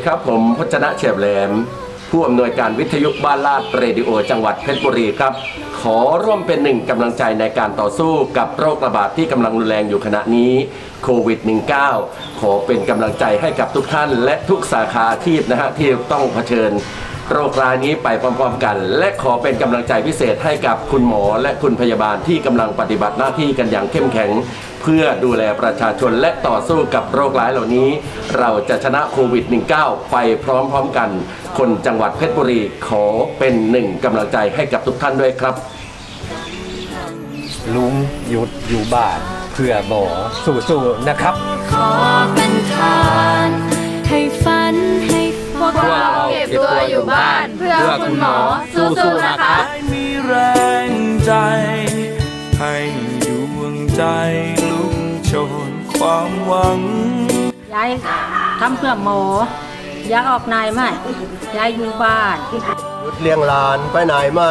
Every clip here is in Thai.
ดีครับผมพจนะเฉียบแหลม ผู้อำนวยการวิทยุบ้านลาดเรดิโอ จังหวัดเพชรบุรีครับ ขอร่วมเป็นหนึ่งกำลังใจในการต่อสู้กับโรคระบาดที่กำลังรุนแรงอยู่ขณะนี้โควิด -19 ขอเป็นกำลังใจให้กับทุกท่าน และทุกสาขาอาชีพนะฮะที่ต้องเผชิญ โรครายนี้ไปพร้อมๆกัน และขอเป็นกำลังใจพิเศษให้กับคุณหมอและคุณพยาบาลที่กำลังปฏิบัติหน้าที่กันอย่างเข้มแข็ง เพื่อดูแลประชาชนและต่อสู้กับโรคร้ายเหล่านี้ เราจะชนะโควิด -19 ไปพร้อมๆกัน คนจังหวัดเพชรบุรีขอเป็นหนึ่งกำลังใจให้กับทุกท่านด้วยครับ ลุงหยุดอยู่บ้านเพื่อหมอสู้ๆนะครับ ขอเป็นทาน ทำเพื่อหมอ อยากออกนายไหมยายอยู่บ้าน หยุดเลี้ยงหลานไปไหนไม่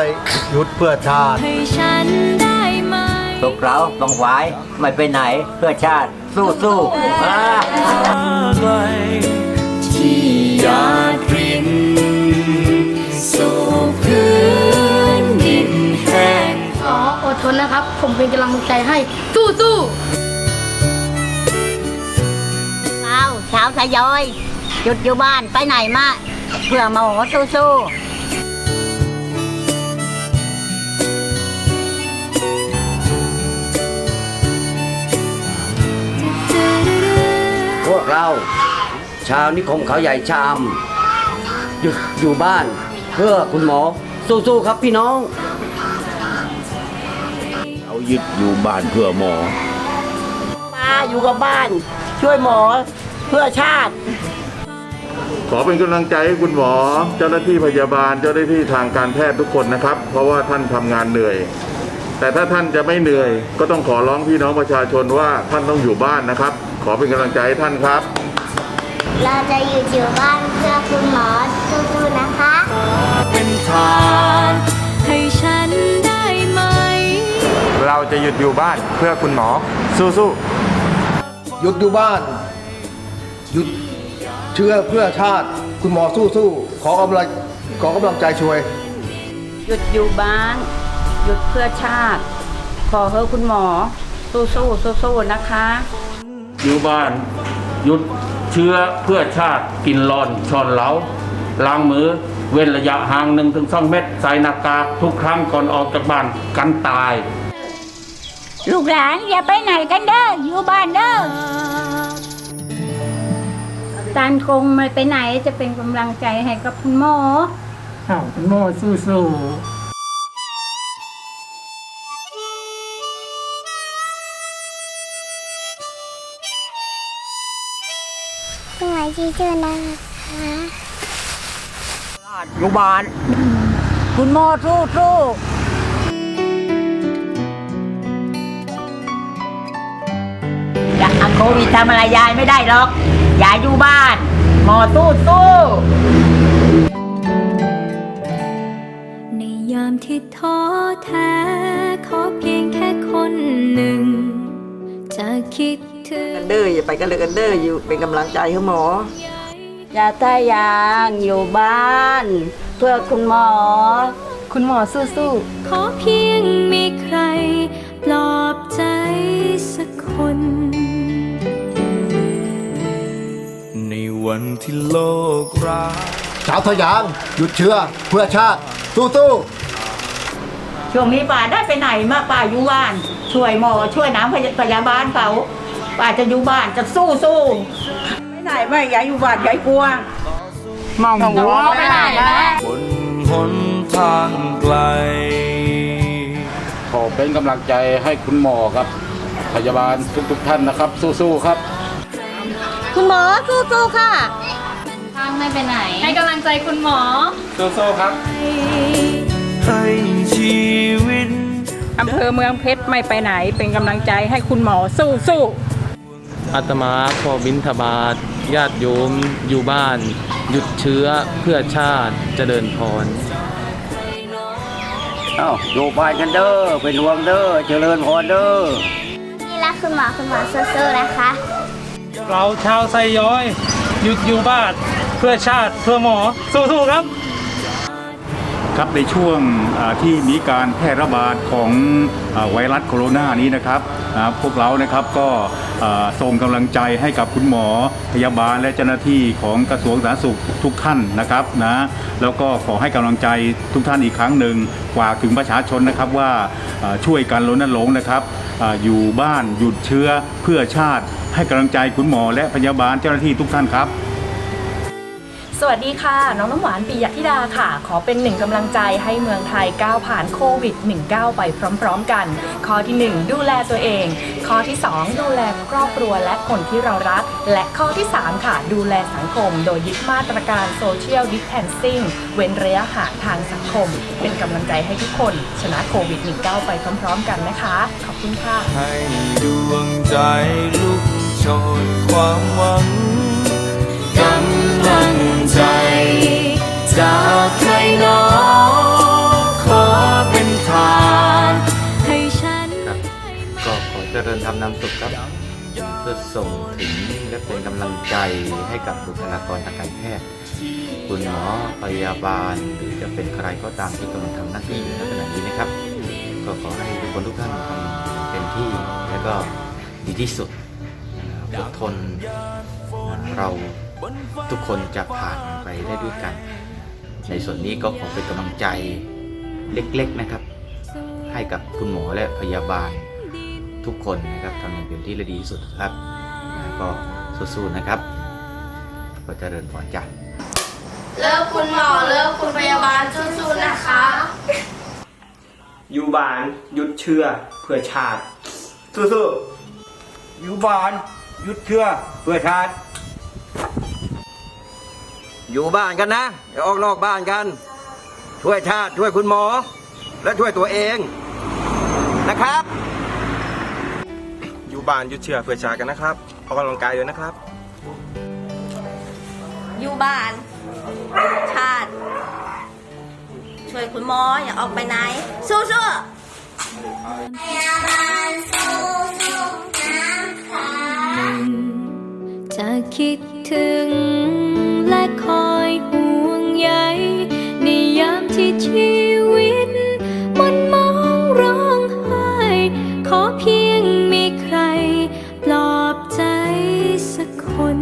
หยุดเพื่อชาติ ให้ฉันได้ไหมพวกเราต้องไว้ไม่ไปไหนเพื่อชาติ สู้สู้ๆอ่า ไกลที่หยาดรินสู่พื้นดินแห้งขออดทนนะครับ ผมเป็นกำลังใจให้ สู้สู้เทยอย หยุดอยู่บ้านไปไหนมาเพื่อหมอสู้พวกเรา ชาวนิคมเขาใหญ่ชามหยุดอยู่บ้านเพื่อคุณหมอ สู้ๆครับพี่น้องเรายึดอยู่บ้านเพื่อหมอ มาอยู่กับบ้าน ช่วยหมอ เพื่อชาติ ขอเป็นกำลังใจให้คุณหมอ เจ้าหน้าที่พยาบาล เจ้าหน้าที่ทางการแพทย์ทุกคนนะครับ เพราะว่าท่านทำงานเหนื่อย แต่ถ้าท่านจะไม่เหนื่อย ก็ต้องขอร้องพี่น้องประชาชนว่าท่านต้องอยู่บ้านนะครับ ขอเป็นกำลังใจให้ท่านครับ เราจะอยู่อยู่บ้านเพื่อคุณหมอสู้ๆนะคะ เป็นทานให้ฉันได้ไหม เราจะหยุดอยู่บ้านเพื่อคุณหมอสู้หยุดอยู่บ้าน หยุดเชื่อเพื่อชาติคุณหมอสู้สู้ๆขอกำลังขอกำลังใจช่วย หยุดอยู่บ้าน หยุดเพื่อชาติ ขอเฮ้คุณหมอ สู้สู้สู้สู้ๆนะคะ อยู่บ้าน หยุดเชื้อเพื่อชาติกินรอนช้อนเหลาล้างมือ เว้นระยะห่างหนึ่งถึงสองเมตรใส่หน้ากากทุกครั้งก่อนออกจากบ้านกันตาย ลูกหลานอย่าไปไหนกันเด้ออยู่บ้านเด้อ ตานคงไม่ไปไหนจะเป็นกำลังใจให้กับคุณหมออ้าวคุณหมอสู้ๆสวัสดีเจ้านะคะอยู่บ้าน คุณหมอสู้สู้อย่าโควิดทำอะไรยายไม่ได้หรอก ยายอยู่บ้าน หมอสู้สู้ในยามที่ท้อแท้ขอเพียงแค่คนหนึ่ง จะคิดถึงเด้ออย่าไปกันเลยกันเด้ออยู่เป็นกำลังใจให้หมออย่าตายยางอยู่บ้านเพื่อคุณหมอ คุณหมอสู้สู้ขอเพียงมีใครปลอบ วันที่โลกร้ายชาวทะยางหยุดเชื่อเพื่อชาติสู้สู้ช่วงนี้ป่าได้ไปไหนมากป่าอยู่บ้าน ช่วยหมอช่วยน้ำพยาบาลเขาป่าจะอยู่บ้านจะสู้สู้ไปไหนไม่ยายอยู่บ้านยายกลัวมองหัวไปไหนนะบนหนทางไกลขอเป็นกำลังใจให้คุณหมอครับ พยาบาลทุกๆท่านนะครับ สู้ๆครับ คุณหมอสู้สู้ค่ะทางไม่ไปไหน ให้กำลังใจคุณหมอ สู้ๆครับ ให้ชีวิตอำเภอเมืองเพชรไม่ไปไหนเป็นกำลังใจให้คุณหมอสู้สู้ๆอาตมาขอบินทบาทญาติโยมอยู่บ้าน หยุดเชื้อเพื่อชาติเจริญพรเอ้าอยู่บ้านกันเด้อเป็นห่วงเด้อเจริญพรเด้อนี่รักคุณหมอคุณหมอสู้ๆนะคะ เราชาวไซย้อย หยุดอยู่บ้านเพื่อชาติเพื่อหมอ สู้ๆครับ ครับในช่วงที่มีการแพร่ระบาดของอไวรัสโคโรนานี้นะครับพวกเรานะครับก็ ส่งกำลังใจให้กับคุณหมอพยาบาลและเจ้าหน้าที่ของกระทรวงสาธารณสุขทุกท่านนะครับนะแล้วก็ขอให้กำลังใจทุกท่านอีกครั้งหนึ่งฝากถึงประชาชนนะครับว่าช่วยกันรณรงค์นะครับออยู่บ้านหยุดเชื้อเพื่อชาติให้กำลังใจคุณหมอและพยาบาลเจ้าหน้าที่ทุกท่านครับ สวัสดีค่ะ น้องน้ำหวานปิยธิดาค่ะ ขอเป็นหนึ่งกำลังใจให้เมืองไทยก้าวผ่านโควิด -19 ไปพร้อมๆกัน ข้อที่ 1 ดูแลตัวเอง ข้อที่ 2 ดูแลครอบครัวและคนที่เรารัก และข้อที่ 3 ค่ะ ดูแลสังคม โดยยึดมาตรการโซเชียลดิสแทนซิ่งเว้นระยะห่างทางสังคม เป็นกำลังใจให้ทุกคน ชนะโควิด -19 ไปพร้อมๆกันนะคะ ขอบคุณค่ะให้ดวงใจลุกโชนความหวังกำลัง จากใครหนอขอเป็นทานให้ฉันครับก็ขอเจริญธรรมนำสุขครับเพื่อส่งถึงและเป็นกำลังใจให้กับบุคลากรทางการแพทย์ คุณหมอพยาบาลหรือจะเป็นใครก็ตามที่กำลังทำหน้าที่อยู่ในขณะนี้นะครับ ก็ขอให้ทุกคนทุกท่านทำเต็มที่และก็ดีที่สุดอดทนเราทุกคนจะผ่านไปได้ด้วยกัน ในส่วนนี้ก็ขอเป็นกำลังใจเล็กๆนะครับ ให้กับคุณหมอและพยาบาลทุกคนนะครับทำอย่างเต็มที่และดีที่สุดครับนะก็สู้ๆนะครับ ก็เจริญพรจ้ะเลิกคุณหมอเลิกคุณพยาบาลสู้ๆนะคะ อยู่บ้านหยุดเชื่อเพื่อชาติสู้ๆอยู่บ้านหยุดเชื้อเพื่อชาติ อยู่บ้านกันนะอย่าออกนอกบ้านกัน ช่วยชาติช่วยคุณหมอ และช่วยตัวเองนะครับ อยู่บ้านหยุดเชื่อเพื่อชาติกันนะครับออกกำลังกายด้วยนะครับ อยู่บ้าน ชาติ ช่วยคุณหมออย่าออกไปไหนสู้ๆพยาบาลสู้สู้น้ำค่ะจะคิดถึงและค อยห่วงใยในยามที่ชีวิตมันมองร้องไห้ขอเพียงมีใครปลอบใจสักคน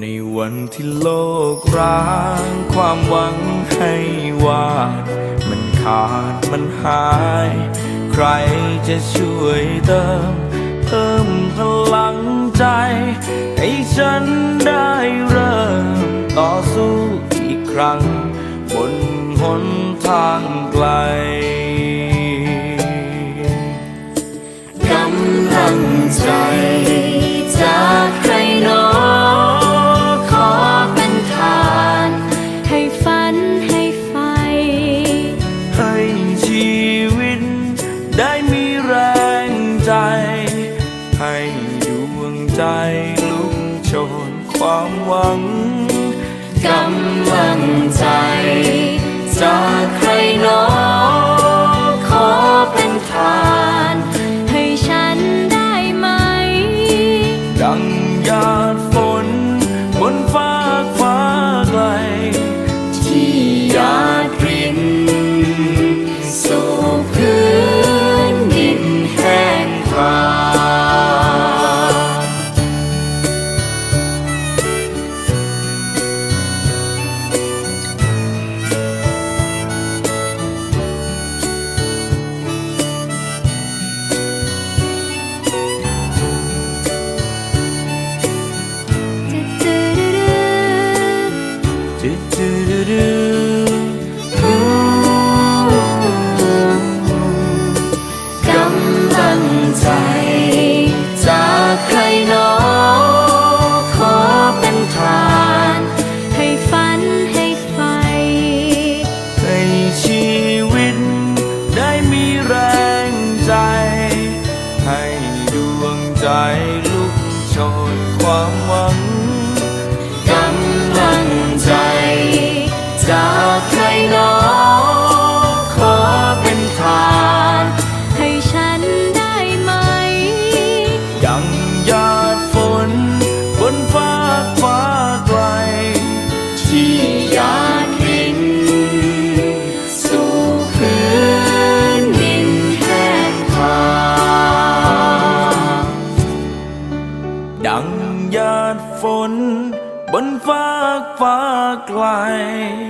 ในวันที่โลกร้างความหวังให้วาด มันขาดมันหาย ใครจะช่วยเติมเพิ่มพลัง ใจ ให้ฉันได้เริ่มต่อสู้อีกครั้ง บนหนทางไกลกำลังใจ กำลังใจ จากใครหนอขอเป็นทาน ให้ฝันให้ไฟ ให้ชีวิต ได้มีแรงใจ ให้ดวงใจ ฟ้าไกลที่หยาดริน